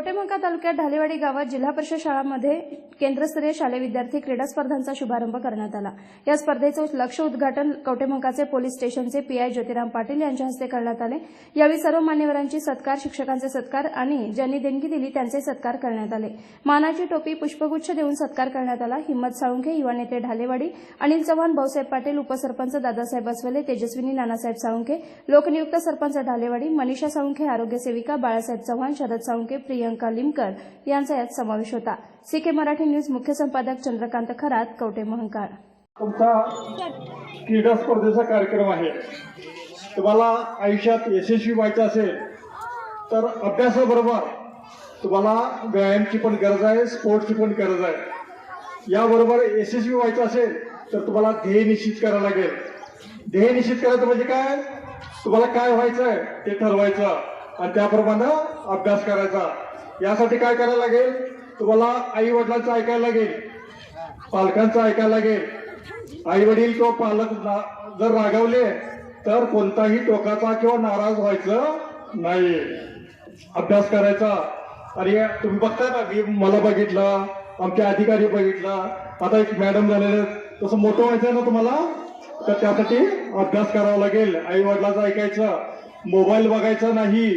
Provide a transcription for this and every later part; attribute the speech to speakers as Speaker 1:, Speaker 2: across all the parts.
Speaker 1: कवटेमंका तालुक्यात ढालेवाडी गावात जिल्हा परिषद शाळांमध्ये केंद्रस्तरीय शालेय विद्यार्थी क्रीडा स्पर्धांचा शुभारंभ करण्यात आला. या स्पर्धेचं लक्ष उद्घाटन कवटेमंकाचे पोलीस स्टेशनचे पीआय ज्योतिराम पाटील यांच्या हस्ते करण्यात आले. यावेळी सर्व मान्यवरांची सत्कार शिक्षकांचे सत्कार आणि ज्यांनी देणगी दिली त्यांचे सत्कार करण्यात आले. मानाची टोपी पुष्पगुच्छ देऊन सत्कार करण्यात आला. हिम्मत साळुंखे युवा नेते ढालेवाडी अनिल चव्हाण भाऊसाहेब पाटील उपसरपंच दादासाहेब बसवले तेजस्विनी नानासाहेब साळुंखे लोकनियुक्त सरपंच ढालेवाडी मनीषा साळुंखे आरोग्य सेविका बाळासाहेब चव्हाण शरद साळुंखे प्रियंका लिमकर यांचा यात समावेश होता. सीके मराठी न्यूज मुख्य संपादक चंद्रकांत खरात कवटे महंकाळ
Speaker 2: तुमचा क्रीडा स्पर्धेचा कार्यक्रम आहे. तुम्हाला आयुष्यात यशस्वी व्हायचं असेल तर अभ्यासाबरोबर तुम्हाला व्यायामची पण गरज आहे स्पोर्टची पण गरज आहे. याबरोबर यशस्वी व्हायचं असेल तर तुम्हाला ध्येय निश्चित करावं लागेल. ध्येय निश्चित करायचं म्हणजे काय? तुम्हाला काय व्हायचं आहे ते ठरवायचं आणि त्याप्रमाणे अभ्यास करायचा. यासाठी काय करायला लागेल? तुम्हाला आई वडिलांचं ऐकायला लागेल. पालकांचं ऐकायला लागेल. आई वडील किंवा पालक जर रागावले तर कोणताही टोकाचा किंवा नाराज व्हायचं नाही अभ्यास करायचा. आणि तुम्ही बघताय ना मी मला बघितलं आमच्या अधिकारी बघितलं. आता एक मॅडम झालेले तसं मोठं व्हायचं ना तुम्हाला? तर त्यासाठी अभ्यास करावा लागेल. आई वडिलांचं ऐकायचं. मोबाईल बघायचा नाही.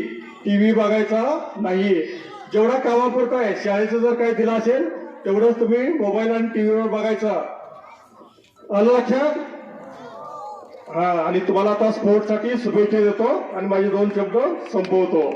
Speaker 2: टी व्ही बघायचा नाही जेवढा कामापुरता आहे शाळेचं जर काही दिलं असेल तेवढंच तुम्ही मोबाईल आणि टीव्हीवर बघायचं. आलं लक्षात हा आणि तुम्हाला आता स्पोर्टसाठी शुभेच्छा देतो आणि माझे दोन शब्द संपवतो.